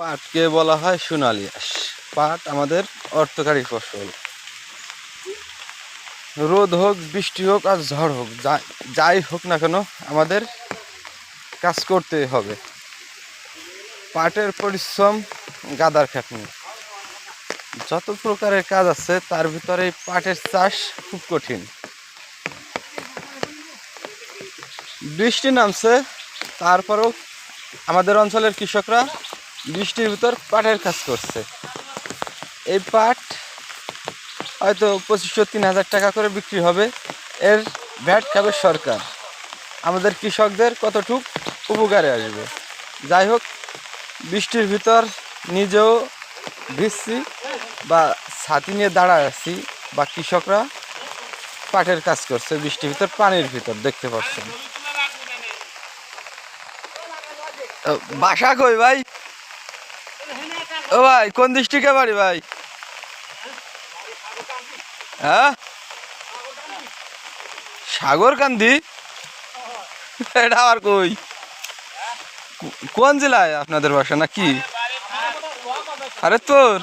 পাটকে বলা হয় সোনালি পাট আমাদের অর্থকারী ফসল। রোদ হোক, বৃষ্টি হোক আর ঝড় হোক, যাই হোক না কেন আমাদের কাজ করতে হবে। পাটের পরিশ্রম, গাদার খাটনি। যত প্রকারের কাজ আছে, তার ভিতরে পাটের চাষ খুব কঠিন। বৃষ্টি নামছে, তারপরেও আমাদের অঞ্চলের কৃষকরা বৃষ্টির ভিতর পাটের কাজ করছে। এই পাট হয়তো পঁচিশশো, তিন হাজার টাকা করে বিক্রি হবে। এর ভ্যাট খাবে সরকার। আমাদের কৃষকদের কতটুক উপকারে আসবে। যাই হোক, বৃষ্টির ভিতর নিজেও ভিজছি বা ছাতি নিয়ে দাঁড়ায় আছি বা কৃষকরা পাটের কাজ করছে বৃষ্টির ভিতর, পানির ভিতর দেখতে পাচ্ছেন। বাসা কই ভাই? ও ভাই, কোন ডিস্ট্রিক্টে বাড়ি ভাই? হ্যাঁ? সাগর কান্দি এটা আবার কই? কোন জেলায় আপনাদের বাসা না কি আরে তোর।